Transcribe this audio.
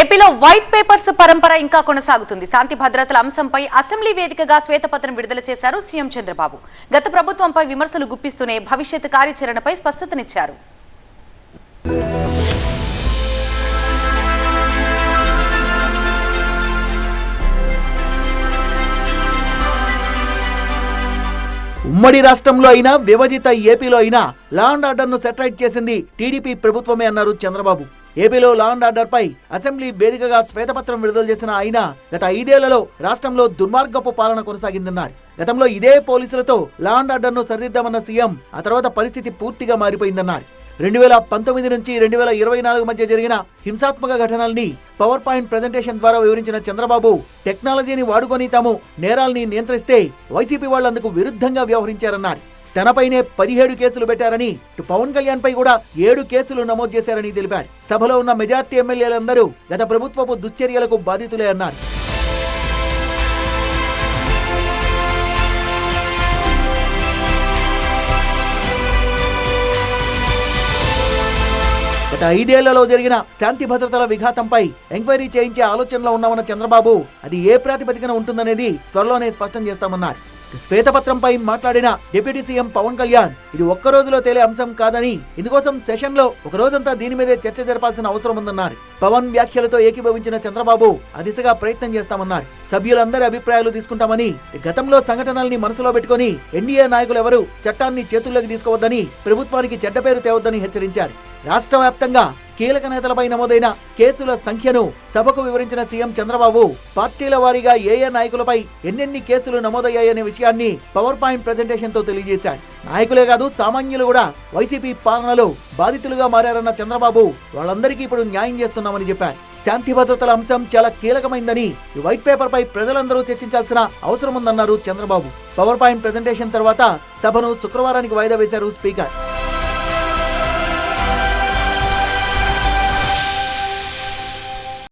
ఏపీలో white papers పరంపర ఇంకా కొనసాగుతుంది. శాంతి భద్రతల అంశంపై అసెంబ్లీ వేదికగా శ్వేతపత్రం విడుదల చేశారు సీఎం చంద్రబాబు. గత ప్రభుత్వంపై విమర్శలు గుప్పిస్తూనే భవిష్యత్ కార్యాచరణపై స్పష్టతనిచ్చారు. ఉమ్మడి రాష్ట్రంలో అయినా విభజిత ఏపీలో అయినా law and order set right చేసింది టీడీపీ ప్రభుత్వమే అన్నారు చంద్రబాబు. ఏపీలో లా అండ్ ఆర్డర్ పై అసెంబ్లీ వేదికగా శ్వేతపత్రం విడుదల చేసిన ఆయన గత ఐదేళ్ళలో రాష్ట్రంలో దుర్మార్గపు పాలన కొనసాగిందన్నారు. గతంలో ఇదే పోలీసులతో లా అండ్ ఆర్డర్ను సరిదిద్దామన్న సీఎం ఆ తర్వాత పరిస్థితి పూర్తిగా మారిపోయిందన్నారు. రెండు వేల పంతొమ్మిది నుంచి రెండు వేల ఇరవై నాలుగు మధ్య జరిగిన హింసాత్మక ఘటనల్ని పవర్ పాయింట్ ప్రజెంటేషన్ ద్వారా వివరించిన చంద్రబాబు టెక్నాలజీని వాడుకొని తాము నేరాల్ని నియంత్రిస్తే వైసీపీ వాళ్ళందుకు విరుద్ధంగా వ్యవహరించారన్నారు. తనపైనే పదిహేడు కేసులు పెట్టారని ఇటు పవన్ కళ్యాణ్ పై కూడా ఏడు కేసులు నమోదు చేశారని తెలిపారు. సభలో ఉన్న మెజార్టీ ఎమ్మెల్యేలందరూ గత ప్రభుత్వపు దుశ్చర్యలకు బాధితులే అన్నారు. గత ఐదేళ్ళలో జరిగిన శాంతి భద్రతల విఘాతంపై ఎంక్వైరీ చేయించే ఆలోచనలో ఉన్నామన్న చంద్రబాబు అది ఏ ప్రాతిపదికన ఉంటుందనేది త్వరలోనే స్పష్టం చేస్తామన్నారు. శ్వేతపత్రంపై మాట్లాడిన డిప్యూటీ సీఎం పవన్ కళ్యాణ్ ఇది ఒక్క రోజులో తేలే అంశం కాదని ఇందుకోసం సెషన్లో ఒక రోజంతా దీని మీదే చర్చ జరపాల్సిన అవసరం ఉందన్నారు. పవన్ వ్యాఖ్యలతో ఏకీభవించిన చంద్రబాబు ఆ దిశగా ప్రయత్నం చేస్తామన్నారు. సభ్యులందరి అభిప్రాయాలు తీసుకుంటామని గతంలో సంఘటనల్ని మనసులో పెట్టుకుని ఎన్డీఏ నాయకులు ఎవరు చట్టాన్ని చేతుల్లోకి తీసుకోవద్దని ప్రభుత్వానికి చెడ్డ పేరు తేవద్దని హెచ్చరించారు. రాష్ట్ర వ్యాప్తంగా కీలక నేతలపై నమోదైన కేసుల సంఖ్యను సభకు వివరించిన సీఎం చంద్రబాబు పార్టీల వారీగా ఏ ఏ నాయకులపై ఎన్నెన్ని కేసులు నమోదయ్యాయనే విషయాన్ని పవర్ పాయింట్ ప్రెజెంటేషన్తో తెలియజేశారు. నాయకులే కాదు సామాన్యులు కూడా వైసీపీ పాలనలో బాధితులుగా మారారన్న చంద్రబాబు వాళ్ళందరికీ ఇప్పుడు న్యాయం చేస్తున్నామని చెప్పారు. శాంతి భద్రతల అంశం చాలా కీలకమైందని ఈ వైట్ పేపర్ పై ప్రజలందరూ చర్చించాల్సిన అవసరం ఉందన్నారు చంద్రబాబు. పవర్ పాయింట్ ప్రెజెంటేషన్ తర్వాత సభను శుక్రవారానికి వాయిదా వేశారు స్పీకర్.